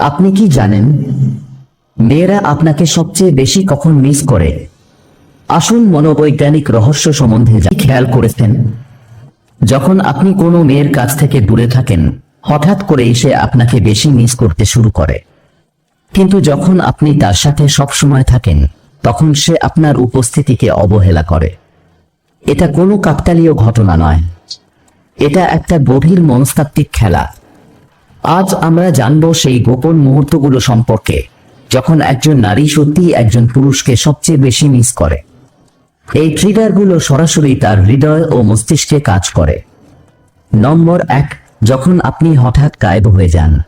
আপনি কি জানেন? মেয়েরা আপনাকে সবচেয়ে বেশি কখন মিস করে? আসুন মনোবৈজ্ঞানিক রহস্য সম্বন্ধে খেয়াল করেছেন? যখন আপনি কোনো মেয়ের কাছ থেকে দূরে থাকেন, হঠাৎ করেই সে আপনাকে বেশি মিস করতে শুরু করে। কিন্তু যখন আপনি তার সাথে সবসময় থাকেন, তখন সে আপনার উপস্থিতিকে অবহেলা করে। এটা কোনো কাকতালীয় ঘটনা নয়। এটা একটা গভীর মনস্তাত্ত্বিক খেলা। আজ আমরা জানব সেই গোপন মুহূর্তগুলো সম্পর্কে, যখন একজন নারী সত্যি একজন পুরুষকে সবচেয়ে বেশি মিস করে। এই ট্রিগারগুলো সরাসরি তার হৃদয় ও মস্তিষ্কে কাজ করে। নম্বর এক, যখন আপনি হঠাৎ গায়েব হয়ে যান।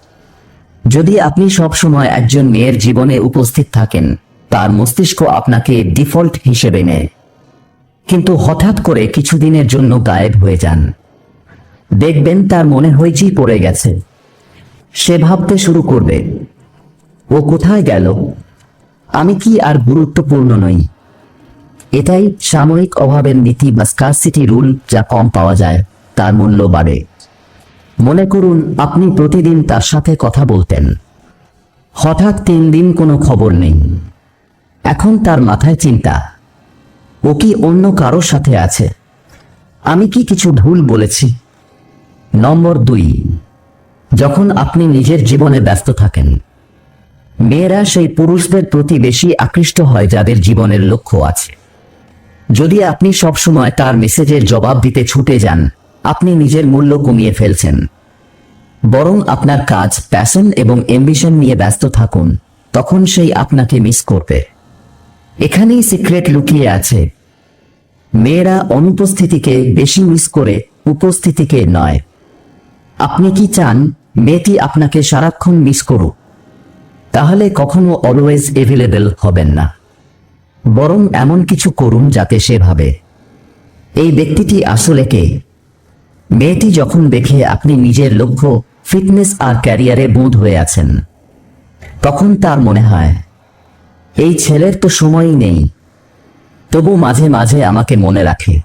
যদি আপনি সব সময় একজন মেয়ের জীবনে উপস্থিত থাকেন, তার মস্তিষ্ক আপনাকে ডিফল্ট হিসেবে নেয়। কিন্তু হঠাৎ করে কিছুদিনের জন্য গায়েব হয়ে যান। দেখবেন তার মনে হইচি পড়ে গেছে। সে ভাবতে শুরু করবে। ও কোথায় গেল? আমি কি আর গুরুত্বপূর্ণ নই। এটাই সাময়িক অভাবের নীতি বা স্কারসিটি রুল যা কম পাওয়া যায়, তার মূল্য বাড়ে। মনে করুন, আপনি প্রতিদিন তার সাথে কথা বলতেন। হঠাৎ তিন দিন কোনো খবর নেই। এখন তার মাথায় চিন্তা, ও কি অন্য কারোর সাথে আছে? আমি কি কিছু ভুল বলেছি? নম্বর দুই যখন আপনি নিজের জীবনে ব্যস্ত থাকেন, মেয়েরা সেই পুরুষদের প্রতি বেশি আকৃষ্ট হয় যাদের জীবনের লক্ষ্য আছে। যদি আপনি সবসময় তার মেসেজের জবাব দিতে ছুটে যান, আপনি নিজের মূল্য কমিয়ে ফেলছেন। বরং আপনার কাজ প্যাশন এবং এম্বিশন নিয়ে ব্যস্ত থাকুন, তখন সেই আপনাকে মিস করবে। এখানেই সিক্রেট লুকিয়ে আছে। মেয়েরা অনুপস্থিতিকে বেশি মিস করে উপস্থিতিকে নয়। আপনি কি চান মেয়েটি আপনাকে সারাক্ষণ মিস করুক। তাহলে কখনো অলওয়েজ এভেলেবেল হবেন না। বরং এমন কিছু করুন যাতে সে ভাবে। এই ব্যক্তিটি আসলে কে? মেয়েটি যখন দেখে আপনি নিজের লক্ষ্য ফিটনেস আর ক্যারিয়ারে বোধ হয়ে আছেন, তখন তার মনে হয়, এই ছেলের তো সময়ই নেই। তবু মাঝে মাঝে আমাকে মনে রাখে।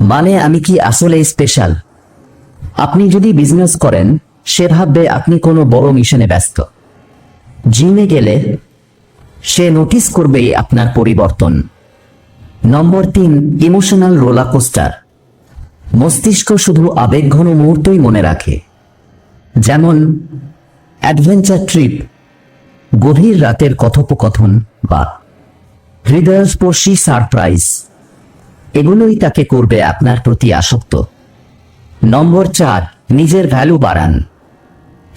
মানে আমি কি আসলে স্পেশাল আপনি যদি বিজনেস করেন সে ভাববে আপনি কোনো বড় মিশনে ব্যস্ত। জিমে গেলে সে নোটিস করবেই আপনার পরিবর্তন। নম্বর তিন, ইমোশনাল রোলার কোস্টার। মস্তিষ্ক শুধু আবেগঘন মুহূর্তই মনে রাখে। যেমন, অ্যাডভেঞ্চার ট্রিপ, গভীর রাতের কথোপকথন বা হৃদয়স্পর্শী সারপ্রাইজ, এগুলোই তাকে করবে আপনার প্রতি আসক্ত। নম্বর চার, নিজের ভ্যালু বাড়ান।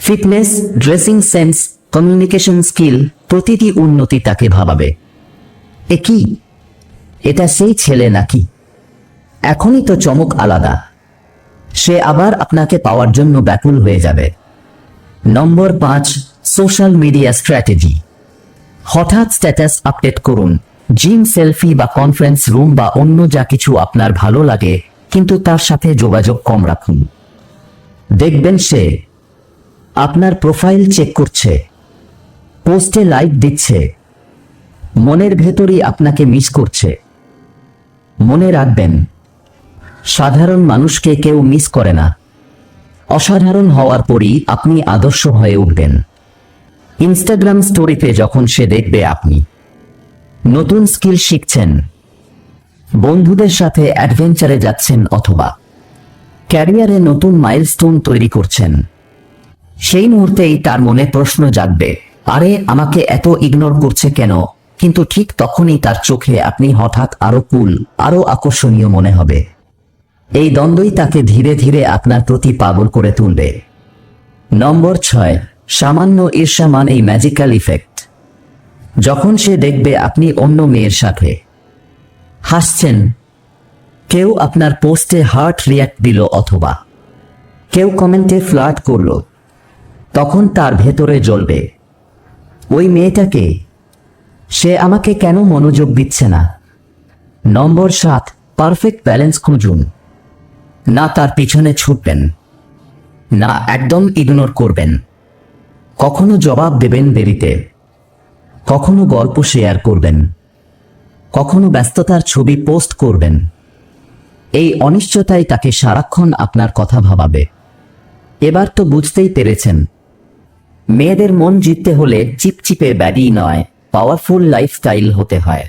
Fitness dressing sense communication skill প্রতিটি উন্নতি তাকে ভাবাবে। এ কি? এটা সেই ছেলে নাকি? এখনই তো চমক আলাদা। সে আবার আপনাকে পাওয়ার জন্য ব্যাকুল হয়ে যাবে। নম্বর পাঁচ সোশ্যাল মিডিয়া স্ট্র্যাটেজি হঠাৎ স্ট্যাটাস আপডেট করুন। জিম সেলফি বা কনফারেন্স রুম বা অন্য যা কিছু আপনার ভালো লাগে, কিন্তু তার সাথে যোগাযোগ কম রাখুন। দেখবেন সে আপনার প্রোফাইল চেক করছে। পোস্টে লাইক দিচ্ছে। মনের ভেতরই আপনাকে মিস করছে। মনে রাখবেন, সাধারণ মানুষকে কেউ মিস করে না। অসাধারণ হওয়ার পরই আপনি আদর্শ হয়ে উঠবেন। ইনস্টাগ্রাম স্টোরিতে যখন সে দেখবে আপনি, নতুন স্কিল শিখছেন, বন্ধুদের সাথে অ্যাডভেঞ্চারে যাচ্ছেন অথবা ক্যারিয়ারে নতুন মাইলস্টোন তৈরি করছেন সেই মুহূর্তেই তার মনে প্রশ্ন জাগবে, আরে, আমাকে এত ইগনোর করছে কেন? কিন্তু ঠিক তখনই তার চোখে আপনি হঠাৎ আরও কুল, আরও আকর্ষণীয় মনে হবে। এই দ্বন্দ্বই তাকে ধীরে ধীরে আপনার প্রতি পাগল করে তুলবে। নম্বর ছয়, সামান্য ঈর্ষা মানেই ম্যাজিক্যাল ইফেক্ট যখন সে দেখবে আপনি অন্য মেয়ের সাথে। হাসছেন, কেউ আপনার পোস্টে হার্ট রিয়াক্ট দিল অথবা। কেউ কমেন্টে ফ্লার্ট করল। তখন তার ভেতরে জ্বলবে। ওই মেয়েটাকে সে আমাকে কেন মনোযোগ দিচ্ছে না? নম্বর সাত, পারফেক্ট ব্যালেন্স খুঁজুন। না তার পিছনে ছুটবেন। না একদম ইগনোর করবেন। কখনো জবাব দেবেন দেরিতে। কখনো গল্প শেয়ার করবেন। কখনো ব্যস্ততার ছবি পোস্ট করবেন। এই অনিশ্চয়তাই তাকে সারাক্ষণ আপনার কথা ভাবাবে। এবার তো বুঝতেই পেরেছেন মেয়েদের মন জিততে হলে চিপচিপে ব্যাডি নয় পাওয়ারফুল লাইফস্টাইল হতে হয়।